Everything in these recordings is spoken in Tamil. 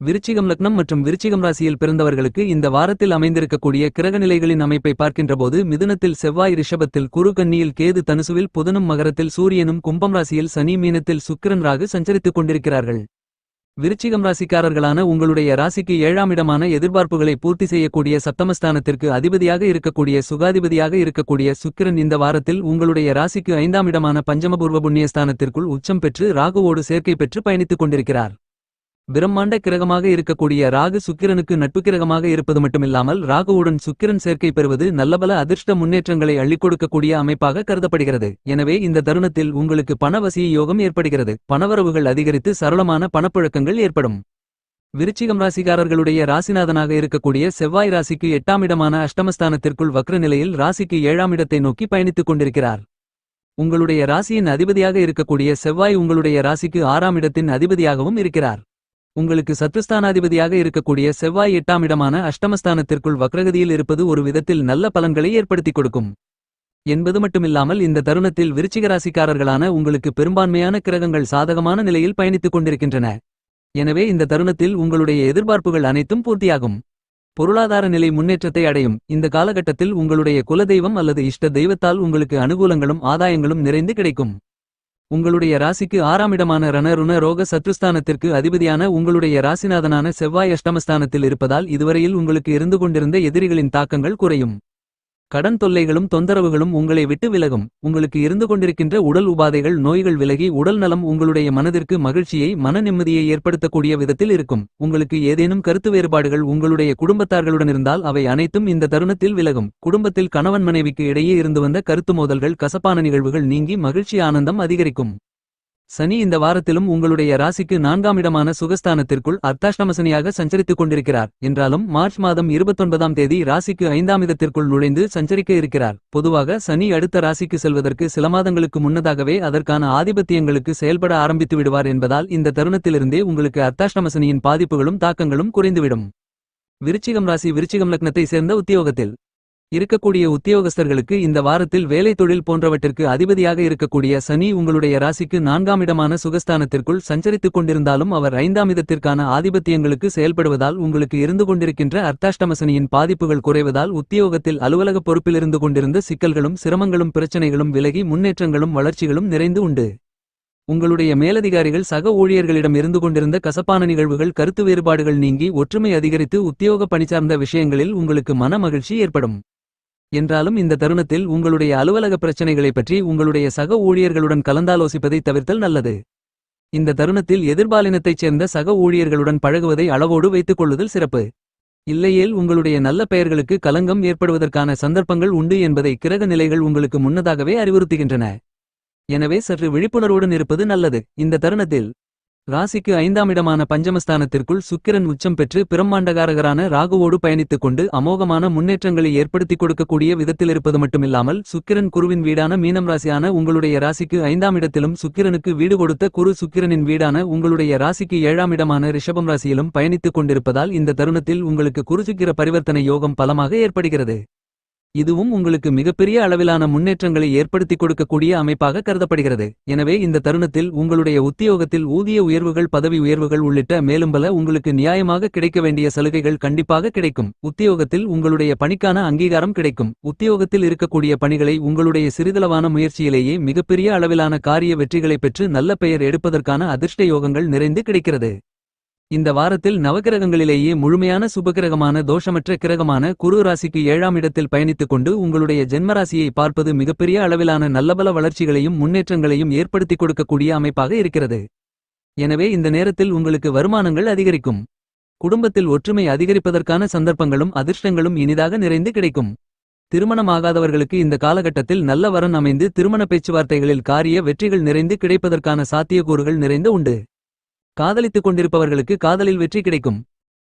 விருச்சிகம் லக்னம் மற்றும் விருச்சிகம் ராசியில் பிறந்தவர்களுக்கு இந்த வாரத்தில் அமைந்திருக்கக்கூடிய கிரகநிலைகளின் அமைப்பை பார்க்கின்றபோது மிதுனத்தில் செவ்வாய் ரிஷபத்தில் குரு கன்னியில் கேது தனுசுவில் புதனும் மகரத்தில் சூரியனும் கும்பம் ராசியில் சனி மீனத்தில் சுக்கிரன் ராகு சஞ்சரித்துக் கொண்டிருக்கிறார்கள். விருச்சிகம் ராசிக்காரர்களான உங்களுடைய ராசிக்கு ஏழாம் இடமான எதிர்பார்ப்புகளை பூர்த்தி செய்யக்கூடிய சப்தமஸ்தானத்திற்கு அதிபதியாக இருக்கக்கூடிய சுகாதிபதியாக இருக்கக்கூடிய சுக்கிரன் இந்த வாரத்தில் உங்களுடைய ராசிக்கு ஐந்தாம் இடமான பஞ்சமபூர்வ புண்ணியஸ்தானத்திற்குள் உச்சம் பெற்று ராகுவோடு சேர்க்கை பெற்று பயணித்துக் கொண்டிருக்கிறார். பிரம்மாண்ட கிரகமாக இருக்கக்கூடிய ராகு சுக்கிரனுக்கு நட்பு கிரகமாக இருப்பது மட்டுமில்லாமல் ராகுவுடன் சுக்கிரன் சேர்க்கை பெறுவது நல்லபல அதிர்ஷ்ட முன்னேற்றங்களை அள்ளிக் கொடுக்கக்கூடிய அமைப்பாக கருதப்படுகிறது. எனவே இந்த தருணத்தில் உங்களுக்கு பணவசிய யோகம் ஏற்படுகிறது. பணவரவுகள் அதிகரித்து சரளமான பணப்புழக்கங்கள் ஏற்படும். விருச்சிகம் ராசிக்காரர்களுடைய ராசிநாதனாக இருக்கக்கூடிய செவ்வாய் ராசிக்கு எட்டாம் இடமான அஷ்டமஸ்தானத்திற்குள் வக்ர நிலையில் ராசிக்கு ஏழாம் இடத்தை நோக்கி பயணித்துக் கொண்டிருக்கிறார். உங்களுடைய ராசியின் அதிபதியாக இருக்கக்கூடிய செவ்வாய் உங்களுடைய ராசிக்கு ஆறாம் இடத்தின் அதிபதியாகவும் இருக்கிறார். உங்களுக்கு சத்துஸ்தானாதிபதியாக இருக்கக்கூடிய செவ்வாய் எட்டாம் இடமான அஷ்டமஸ்தானத்திற்குள் வக்ரகதியில் இருப்பது ஒரு விதத்தில் நல்ல பலன்களை ஏற்படுத்திக் கொடுக்கும். என்பது மட்டுமில்லாமல் இந்த தருணத்தில் விருச்சிக ராசிக்காரர்களான உங்களுக்கு பெரும்பான்மையான கிரகங்கள் சாதகமான நிலையில் பயணித்துக் கொண்டிருக்கின்றன. எனவே இந்த தருணத்தில் உங்களுடைய எதிர்பார்ப்புகள் அனைத்தும் பூர்த்தியாகும். பொருளாதார நிலை முன்னேற்றத்தை அடையும். இந்த காலகட்டத்தில் உங்களுடைய குலதெய்வம் அல்லது இஷ்ட தெய்வத்தால் உங்களுக்கு அனுகூலங்களும் ஆதாயங்களும் நிறைந்து கிடைக்கும். உங்களுடைய ராசிக்கு ஆறாம் இடமான ரணருண ரோக சத்ருஸ்தானத்திற்கு அதிபதியான உங்களுடைய ராசிநாதனான செவ்வாய் அஷ்டமஸ்தானத்தில் இருப்பதால் இதுவரையில் உங்களுக்கு இருந்து கொண்டிருந்த எதிரிகளின் தாக்கங்கள் குறையும். கடன் தொல்லைகளும் தொந்தரவுகளும் உங்களை விட்டு விலகும். உங்களுக்கு இருந்து கொண்டிருக்கின்ற உடல் உபாதைகள் நோய்கள் விலகி உடல் நலம் உங்களுடைய மனதிற்கு மகிழ்ச்சியை மன நிம்மதியை ஏற்படுத்தக்கூடிய விதத்தில் இருக்கும். உங்களுக்கு ஏதேனும் கருத்து வேறுபாடுகள் உங்களுடைய குடும்பத்தார்களுடன் இருந்தால் அவை அனைத்தும் இந்த தருணத்தில் விலகும். குடும்பத்தில் கணவன் மனைவிக்கு இடையே இருந்து வந்த கருத்து மோதல்கள் கசப்பான நிகழ்வுகள் நீங்கி மகிழ்ச்சி ஆனந்தம் அதிகரிக்கும். சனி இந்த வாரத்திலும் உங்களுடைய ராசிக்கு நான்காம் இடமான சுகஸ்தானத்திற்குள் அர்த்தாஷ்டமசனியாக சஞ்சரித்துக் கொண்டிருக்கிறார். என்றாலும் மார்ச் மாதம் இருபத்தொன்பதாம் தேதி ராசிக்கு ஐந்தாம் இடத்திற்குள் நுழைந்து சஞ்சரிக்க இருக்கிறார். பொதுவாக சனி அடுத்த ராசிக்கு செல்வதற்கு சில மாதங்களுக்கு முன்னதாகவே அதற்கான ஆதிபத்தியங்களுக்கு செயல்பட ஆரம்பித்து விடுவார் என்பதால் இந்த தருணத்திலிருந்தே உங்களுக்கு அர்த்தாஷ்டமசனியின் பாதிப்புகளும் தாக்கங்களும் குறைந்துவிடும். விருச்சிகம் ராசி விருச்சிகம் லக்னத்தை சேர்ந்த உத்தியோகத்தில் இருக்கக்கூடிய உத்தியோகஸ்தர்களுக்கு இந்த வாரத்தில் வேலை தொழில் போன்றவற்றிற்கு அதிபதியாக இருக்கக்கூடிய சனி உங்களுடைய ராசிக்கு நான்காம் இடமான சுகஸ்தானத்திற்குள் சஞ்சரித்துக் கொண்டிருந்தாலும் அவர் ஐந்தாம் இடத்திற்கான ஆதிபத்தியங்களுக்கு செயல்படுவதால் உங்களுக்கு இருந்து கொண்டிருக்கின்ற அர்த்தாஷ்டமசனியின் பாதிப்புகள் குறைவதால் உத்தியோகத்தில் அலுவலக பொறுப்பில் இருந்து கொண்டிருந்த சிக்கல்களும் சிரமங்களும் பிரச்சனைகளும் விலகி முன்னேற்றங்களும் வளர்ச்சிகளும் நிறைந்து உண்டு. உங்களுடைய மேலதிகாரிகள் சக ஊழியர்களிடம் இருந்து கொண்டிருந்த கசப்பான நிகழ்வுகள் கருத்து வேறுபாடுகள் நீங்கி ஒற்றுமை அதிகரித்து உத்தியோக பணிசார்ந்த விஷயங்களில் உங்களுக்கு மன மகிழ்ச்சி ஏற்படும். என்றாலும் இந்த தருணத்தில் உங்களுடைய அலுவலக பிரச்சனைகளை பற்றி உங்களுடைய சக ஊழியர்களுடன் கலந்தாலோசிப்பதை தவிர்த்தல் நல்லது. இந்த தருணத்தில் எதிர்பாலினத்தைச் சேர்ந்த சக ஊழியர்களுடன் பழகுவதை அளவோடு வைத்துக் கொள்ளுதல் சிறப்பு. இல்லையேல் உங்களுடைய நல்ல பெயர்களுக்கு கலங்கம் ஏற்படுவதற்கான சந்தர்ப்பங்கள் உண்டு என்பதை கிரக நிலைகள் உங்களுக்கு முன்னதாகவே அறிவுறுத்துகின்றன. எனவே சற்று விழிப்புணர்வுடன் இருப்பது நல்லது. இந்த தருணத்தில் ராசிக்கு ஐந்தாம் இடமான பஞ்சமஸ்தானத்திற்குள் சுக்கிரன் உச்சம் பெற்று பிரம்மாண்டகாரகரான ராகுவோடு பயணித்துக் கொண்டு அமோகமான முன்னேற்றங்களை ஏற்படுத்திக் கொடுக்கக்கூடிய விதத்தில் இருப்பது மட்டுமில்லாமல் சுக்கிரன் குருவின் வீடான மீனம் ராசியான உங்களுடைய ராசிக்கு ஐந்தாம் இடத்திலும் சுக்கிரனுக்கு வீடு கொடுத்த குரு சுக்கிரனின் வீடான உங்களுடைய ராசிக்கு ஏழாம் இடமான ரிஷபம் ராசியிலும் பயணித்துக் கொண்டிருப்பதால் இந்த தருணத்தில் உங்களுக்கு குருசுக்கிர பரிவர்த்தனை யோகம் பலமாக ஏற்படுகிறது. இதுவும் உங்களுக்கு மிகப்பெரிய அளவிலான முன்னேற்றங்களை ஏற்படுத்திக் கொடுக்கக்கூடிய அமைப்பாக கருதப்படுகிறது. எனவே இந்த தருணத்தில் உங்களுடைய உத்தியோகத்தில் ஊதிய உயர்வுகள் பதவி உயர்வுகள் உள்ளிட்ட மேலும் பல உங்களுக்கு நியாயமாக கிடைக்க வேண்டிய சலுகைகள் கண்டிப்பாக கிடைக்கும். உத்தியோகத்தில் உங்களுடைய பணிக்கான அங்கீகாரம் கிடைக்கும். உத்தியோகத்தில் இருக்கக்கூடிய பணிகளை உங்களுடைய சிறிதளவான முயற்சியிலேயே மிகப்பெரிய அளவிலான காரிய வெற்றிகளை பெற்று நல்ல பெயர் எடுப்பதற்கான அதிர்ஷ்ட யோகங்கள் நிறைந்து கிடைக்கிறது. இந்த வாரத்தில் நவகிரகங்களிலேயே முழுமையான சுபகிரகமான தோஷமற்ற கிரகமான குரு ராசிக்கு ஏழாம் இடத்தில் பயணித்துக் கொண்டு உங்களுடைய ஜென்மராசியை பார்ப்பது மிகப்பெரிய அளவிலான நல்லபல வளர்ச்சிகளையும் முன்னேற்றங்களையும் ஏற்படுத்திக் கொடுக்கக்கூடிய அமைப்பாக இருக்கிறது. எனவே இந்த நேரத்தில் உங்களுக்கு வருமானங்கள் அதிகரிக்கும். குடும்பத்தில் ஒற்றுமை அதிகரிப்பதற்கான சந்தர்ப்பங்களும் அதிர்ஷ்டங்களும் இனிதாக நிறைந்து கிடைக்கும். திருமணமாகாதவர்களுக்கு இந்த காலகட்டத்தில் நல்ல வரன் அமைந்து திருமண பேச்சுவார்த்தைகளில் காரிய வெற்றிகள் நிறைந்து கிடைப்பதற்கான சாத்தியக்கூறுகள் நிறைந்து உண்டு. காதலித்துக் கொண்டிருப்பவர்களுக்கு காதலில் வெற்றி கிடைக்கும்.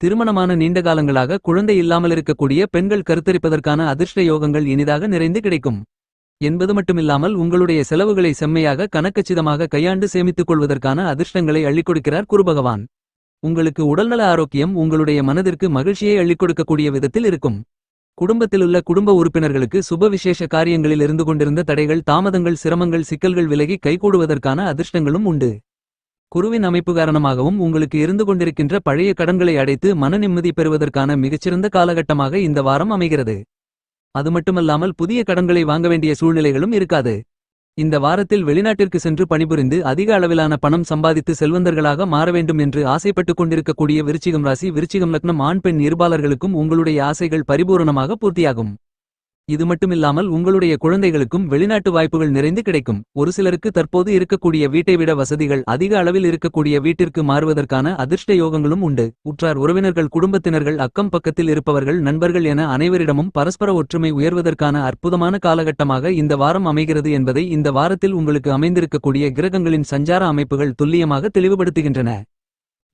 திருமணமான நீண்ட காலங்களாக குழந்தை இல்லாமல் இருக்கக்கூடிய பெண்கள் கருத்தரிப்பதற்கான அதிர்ஷ்ட யோகங்கள் இனிதாக நிறைந்து கிடைக்கும். என்பது மட்டுமில்லாமல் உங்களுடைய செலவுகளை செம்மையாக கணக்கச்சிதமாக கையாண்டு சேமித்துக் கொள்வதற்கான அதிர்ஷ்டங்களை அள்ளிக் கொடுக்கிறார் குருபகவான். உங்களுக்கு உடல்நல ஆரோக்கியம் உங்களுடைய மனதிற்கு மகிழ்ச்சியை அள்ளிக் கொடுக்கக்கூடிய விதத்தில் இருக்கும். குடும்பத்திலுள்ள குடும்ப உறுப்பினர்களுக்கு சுப விசேஷ காரியங்களில் இருந்து கொண்டிருந்த தடைகள் தாமதங்கள் சிரமங்கள் சிக்கல்கள் விலகி கைகூடுவதற்கான அதிர்ஷ்டங்களும் உண்டு. குருவின் அமைப்பு காரணமாகவும் உங்களுக்கு இருந்து கொண்டிருக்கின்ற பழைய கடன்களை அடைத்து மன நிம்மதி பெறுவதற்கான மிகச்சிறந்த காலகட்டமாக இந்த வாரம் அமைகிறது. அது மட்டுமல்லாமல் புதிய கடன்களை வாங்க வேண்டிய சூழ்நிலைகளும் இருக்காது. இந்த வாரத்தில் வெளிநாட்டிற்கு சென்று பணிபுரிந்து அதிக அளவிலான பணம் சம்பாதித்து செல்வந்தர்களாக மாற வேண்டும் என்று ஆசைப்பட்டுக் கொண்டிருக்கக்கூடிய விருச்சிகம் ராசி விருச்சிகம் லக்னம் ஆண் பெண் இருபாளர்களுக்கும் உங்களுடைய ஆசைகள் பரிபூரணமாக பூர்த்தியாகும். இது மட்டுமில்லாமல் உங்களுடைய குழந்தைகளுக்கும் வெளிநாட்டு வாய்ப்புகள் நிறைந்து கிடைக்கும். ஒரு சிலருக்கு தற்போது இருக்கக்கூடிய வீட்டை விட வசதிகள் அதிக அளவில் இருக்கக்கூடிய வீட்டிற்கு மாறுவதற்கான அதிர்ஷ்ட யோகங்களும் உண்டு. உற்றார் உறவினர்கள் குடும்பத்தினர்கள் அக்கம் பக்கத்தில் இருப்பவர்கள் நண்பர்கள் என அனைவரிடமும் பரஸ்பர ஒற்றுமை உயர்வதற்கான அற்புதமான காலகட்டமாக இந்த வாரம் அமைகிறது என்பதை இந்த வாரத்தில் உங்களுக்கு அமைந்திருக்கக்கூடிய கிரகங்களின் சஞ்சார அமைப்புகள் துல்லியமாக தெளிவுபடுத்துகின்றன.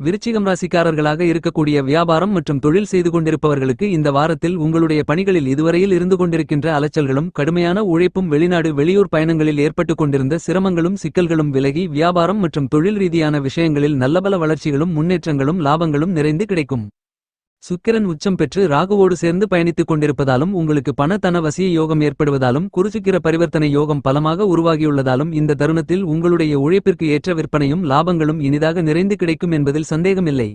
விருச்சிகம் ராசிக்காரர்களாக இருக்கக்கூடிய வியாபாரம் மற்றும் தொழில் செய்து கொண்டிருப்பவர்களுக்கு இந்த வாரத்தில் உங்களுடைய பணிகளில் இதுவரையில் இருந்து கொண்டிருக்கின்ற அலைச்சல்களும் கடுமையான உழைப்பும் வெளிநாடு வெளியூர் பயணங்களில் ஏற்பட்டுக் கொண்டிருந்த சிரமங்களும் சிக்கல்களும் விலகி வியாபாரம் மற்றும் தொழில் ரீதியான விஷயங்களில் நல்லபல வளர்ச்சிகளும் முன்னேற்றங்களும் லாபங்களும் நிறைந்து கிடைக்கும். சுக்கிரன் உச்சம் பெற்று ராகுவோடு சேர்ந்து பயணித்துக் கொண்டிருப்பதாலும் உங்களுக்கு பண தன வசிய யோகம் ஏற்படுவதாலும் குருசுக்கிர பரிவர்த்தனை யோகம் பலமாக உருவாகியுள்ளதாலும் இந்த தருணத்தில் உங்களுடைய உழைப்பிற்கு ஏற்ற விற்பனையும் லாபங்களும் இனிதாக நிறைந்து கிடைக்கும் என்பதில் சந்தேகமில்லை.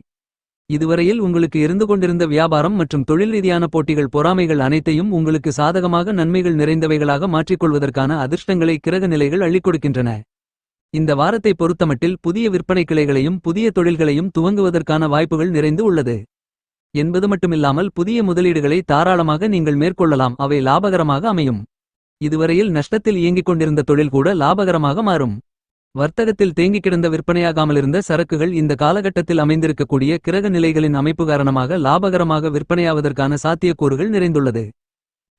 இதுவரையில் உங்களுக்கு இருந்து கொண்டிருந்த வியாபாரம் மற்றும் தொழில் ரீதியான போட்டிகள் பொறாமைகள் அனைத்தையும் உங்களுக்கு சாதகமாக நன்மைகள் நிறைந்தவைகளாக மாற்றிக்கொள்வதற்கான அதிர்ஷ்டங்களை கிரக நிலைகள் அள்ளிக் கொடுக்கின்றன. இந்த வாரத்தை பொறுத்தமட்டில் புதிய விற்பனை கிளைகளையும் புதிய தொழில்களையும் துவங்குவதற்கான வாய்ப்புகள் நிறைந்து உள்ளது. என்பது மட்டுமில்லாமல் புதிய முதலீடுகளை தாராளமாக நீங்கள் மேற்கொள்ளலாம். அவை லாபகரமாக அமையும். இதுவரையில் நஷ்டத்தில் இயங்கிக் கொண்டிருந்த தொழில் கூட லாபகரமாக மாறும். வர்த்தகத்தில் தேங்கிக் கிடந்த விற்பனையாகாமலிருந்த சரக்குகள் இந்த காலகட்டத்தில் அமைந்திருக்கக்கூடிய கிரக நிலைகளின் அமைப்பு காரணமாக லாபகரமாக விற்பனையாவதற்கான சாத்தியக்கூறுகள் நிறைந்துள்ளது.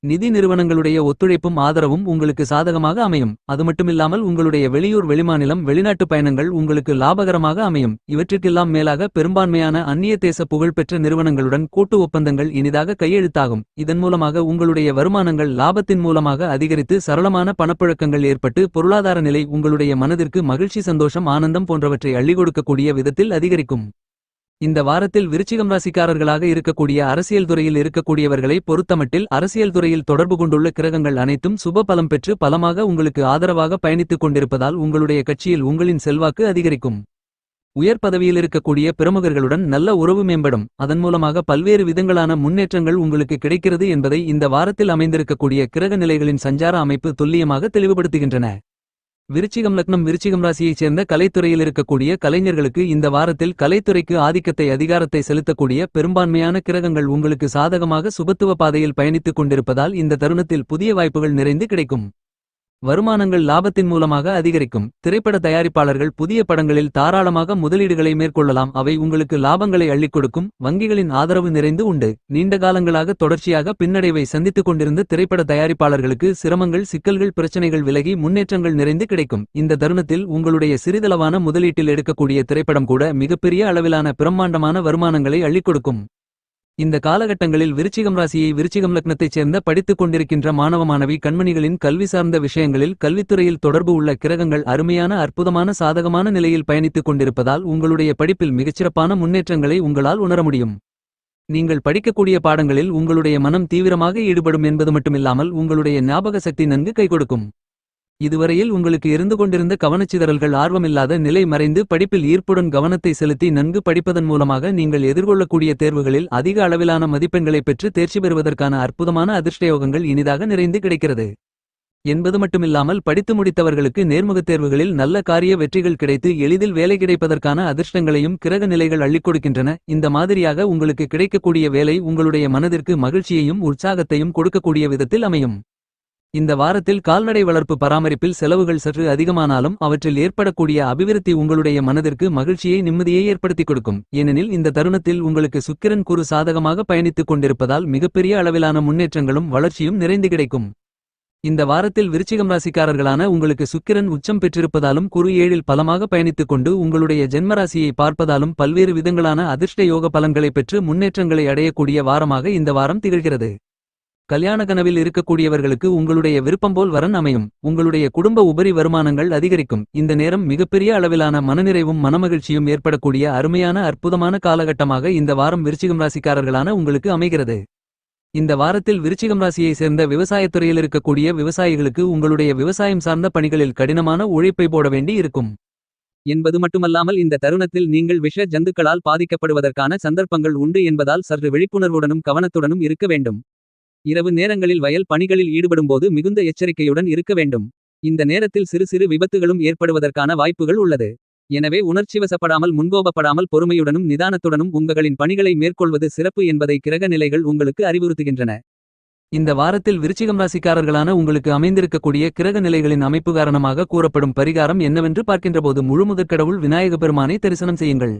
நிதி நிறுவனங்களுடைய ஒத்துழைப்பும் ஆதரவும் உங்களுக்கு சாதகமாக அமையும். அது மட்டுமில்லாமல் உங்களுடைய வெளியூர் வெளிமாநிலம் வெளிநாட்டு பயணங்கள் உங்களுக்கு லாபகரமாக அமையும். இவற்றிற்கெல்லாம் மேலாக பெரும்பான்மையான அந்நிய தேச புகழ்பெற்ற நிறுவனங்களுடன் கூட்டு ஒப்பந்தங்கள் இனிதாக கையெழுத்தாகும். இதன் மூலமாக உங்களுடைய வருமானங்கள் லாபத்தின் மூலமாக அதிகரித்து சரளமான பணப்புழக்கங்கள் ஏற்பட்டு பொருளாதார நிலை உங்களுடைய மனதிற்கு மகிழ்ச்சி சந்தோஷம் ஆனந்தம் போன்றவற்றை அள்ளிக் கொடுக்கக்கூடிய விதத்தில் அதிகரிக்கும். இந்த வாரத்தில் விருச்சிகம் ராசிக்காரர்களாக இருக்கக்கூடிய அரசியல் துறையில் இருக்கக்கூடியவர்களை பொறுத்தமட்டில் அரசியல் துறையில் தொடர்பு கொண்டுள்ள கிரகங்கள் அனைத்தும் சுப பலம் பெற்று பலமாக உங்களுக்கு ஆதரவாக பயணித்துக் கொண்டிருப்பதால் உங்களுடைய கட்சியில் உங்களின் செல்வாக்கு அதிகரிக்கும். உயர் பதவியில் இருக்கக்கூடிய பிரமுகர்களுடன் நல்ல உறவு மேம்படும். அதன் மூலமாக பல்வேறு விதங்களான முன்னேற்றங்கள் உங்களுக்கு கிடைக்கிறது என்பதை இந்த வாரத்தில் அமைந்திருக்கக்கூடிய கிரக நிலைகளின் சஞ்சார அமைப்பு துல்லியமாக தெளிவுபடுத்துகின்றன. விருச்சிகம் லக்னம் விருச்சிகம் ராசியைச் சேர்ந்த கலைத்துறையில் இருக்கக்கூடிய கலைஞர்களுக்கு இந்த வாரத்தில் கலைத்துறைக்கு ஆதிக்கத்தை அதிகாரத்தை செலுத்தக்கூடிய பெரும்பான்மையான கிரகங்கள் உங்களுக்கு சாதகமாக சுபத்துவ பாதையில் பயணித்துக் கொண்டிருப்பதால் இந்த தருணத்தில் புதிய வாய்ப்புகள் நிறைந்து கிடைக்கும். வருமானங்கள் லாபத்தின் மூலமாக அதிகரிக்கும். திரைப்பட தயாரிப்பாளர்கள் புதிய படங்களில் தாராளமாக முதலீடுகளை மேற்கொள்ளலாம். அவை உங்களுக்கு லாபங்களை அள்ளிக் கொடுக்கும். வங்கிகளின் ஆதரவு நிறைந்து உண்டு. நீண்ட காலங்களாக தொடர்ச்சியாக பின்னடைவை சந்தித்துக் கொண்டிருந்த திரைப்பட தயாரிப்பாளர்களுக்கு சிரமங்கள் சிக்கல்கள் பிரச்சனைகள் விலகி முன்னேற்றங்கள் நிறைந்து கிடைக்கும். இந்த தருணத்தில் உங்களுடைய சிறிதளவான முதலீட்டில் எடுக்கக்கூடிய திரைப்படம் கூட மிகப்பெரிய அளவிலான பிரம்மாண்டமான வருமானங்களை அள்ளிக் கொடுக்கும். இந்த காலகட்டங்களில் விருச்சிகம் ராசியை விருச்சிகம் லக்னத்தைச் சேர்ந்த படித்துக் கொண்டிருக்கின்ற மாணவ மாணவி கண்மணிகளின் கல்வி சார்ந்த விஷயங்களில் கல்வித்துறையில் தொடர்பு உள்ள கிரகங்கள் அருமையான அற்புதமான சாதகமான நிலையில் பயணித்துக் கொண்டிருப்பதால் உங்களுடைய படிப்பில் மிகச்சிறப்பான முன்னேற்றங்களை உங்களால் உணர முடியும். நீங்கள் படிக்கக்கூடிய பாடங்களில் உங்களுடைய மனம் தீவிரமாக ஈடுபடும் என்பது மட்டுமில்லாமல் உங்களுடைய ஞாபக சக்தி நன்கு கை கொடுக்கும் இதுவரையில் உங்களுக்கு இருந்து கொண்டிருந்த கவனச்சிதறல்கள் ஆர்வமில்லாத நிலை மறைந்து படிப்பில் ஈர்ப்புடன் கவனத்தை செலுத்தி நன்கு படிப்பதன் மூலமாக நீங்கள் எதிர்கொள்ளக்கூடிய தேர்வுகளில் அதிக அளவிலான மதிப்பெண்களை பெற்று தேர்ச்சி பெறுவதற்கான அற்புதமான அதிர்ஷ்டயோகங்கள் இனிதாக நிறைந்து கிடைக்கிறது. என்பது மட்டுமில்லாமல் படித்து முடித்தவர்களுக்கு நேர்முகத் தேர்வுகளில் நல்ல காரிய வெற்றிகள் கிடைத்து எளிதில் வேலை கிடைப்பதற்கான அதிர்ஷ்டங்களையும் கிரக நிலைகள் அள்ளிக் கொடுக்கின்றன. இந்த மாதிரியாக உங்களுக்கு கிடைக்கக்கூடிய வேலை உங்களுடைய மனதிற்கு மகிழ்ச்சியையும் உற்சாகத்தையும் கொடுக்கக்கூடிய விதத்தில் அமையும். இந்த வாரத்தில் கால்நடை வளர்ப்பு பராமரிப்பில் செலவுகள் சற்று அதிகமானாலும் அவற்றில் ஏற்படக்கூடிய அபிவிருத்தி உங்களுடைய மனதிற்கு மகிழ்ச்சியை நிம்மதியை ஏற்படுத்திக் கொடுக்கும். ஏனெனில் இந்த தருணத்தில் உங்களுக்கு சுக்கிரன் குறு சாதகமாக பயணித்துக் கொண்டிருப்பதால் மிகப்பெரிய அளவிலான முன்னேற்றங்களும் வளர்ச்சியும் நிறைந்து கிடைக்கும். இந்த வாரத்தில் விருச்சிகம் ராசிக்காரர்களான உங்களுக்கு சுக்கிரன் உச்சம் பெற்றிருப்பதாலும் குறு ஏழில் பலமாக பயணித்துக் கொண்டு உங்களுடைய ஜென்மராசியை பார்ப்பதாலும் பல்வேறு விதங்களான அதிர்ஷ்ட யோக பலன்களை பெற்று முன்னேற்றங்களை அடையக்கூடிய வாரமாக இந்த வாரம் திகழ்கிறது. கல்யாண கனவில் இருக்கக்கூடியவர்களுக்கு உங்களுடைய விருப்பம் போல் வரன் அமையும். உங்களுடைய குடும்ப உபரி வருமானங்கள் அதிகரிக்கும். இந்த நேரம் மிகப்பெரிய அளவிலான மனநிறைவும் மனமகிழ்ச்சியும் ஏற்படக்கூடிய அருமையான அற்புதமான காலகட்டமாக இந்த வாரம் விருச்சிகம் ராசிக்காரர்களான உங்களுக்கு அமைகிறது. இந்த வாரத்தில் விருச்சிகம் ராசியை சேர்ந்த விவசாயத்துறையில் இருக்கக்கூடிய விவசாயிகளுக்கு உங்களுடைய விவசாயம் சார்ந்த பணிகளில் கடினமான உழைப்பை போட வேண்டி இருக்கும். என்பது மட்டுமல்லாமல் இந்த தருணத்தில் நீங்கள் விஷ ஜந்துக்களால் பாதிக்கப்படுவதற்கான சந்தர்ப்பங்கள் உண்டு என்பதால் சற்று விழிப்புணர்வுடனும் கவனத்துடனும் இருக்க வேண்டும். இரவு நேரங்களில் வயல் பணிகளில் ஈடுபடும்போது மிகுந்த எச்சரிக்கையுடன் இருக்க வேண்டும். இந்த நேரத்தில் சிறு சிறு விபத்துகளும் ஏற்படுவதற்கான வாய்ப்புகள் உள்ளது. எனவே உணர்ச்சிவசப்படாமல் முன்கோபப்படாமல் பொறுமையுடனும் நிதானத்துடனும் உங்களின் பணிகளை மேற்கொள்வது சிறப்பு என்பதை கிரக நிலைகள் உங்களுக்கு அறிவுறுத்துகின்றன. இந்த வாரத்தில் விருச்சிகம் ராசிக்காரர்களான உங்களுக்கு அமைந்திருக்கக்கூடிய கிரக நிலைகளின் அமைப்பு காரணமாக கூறப்படும் பரிகாரம் என்னவென்று பார்க்கின்றபோது முழு முதற்கடவுள் விநாயக பெருமானை தரிசனம் செய்யுங்கள்.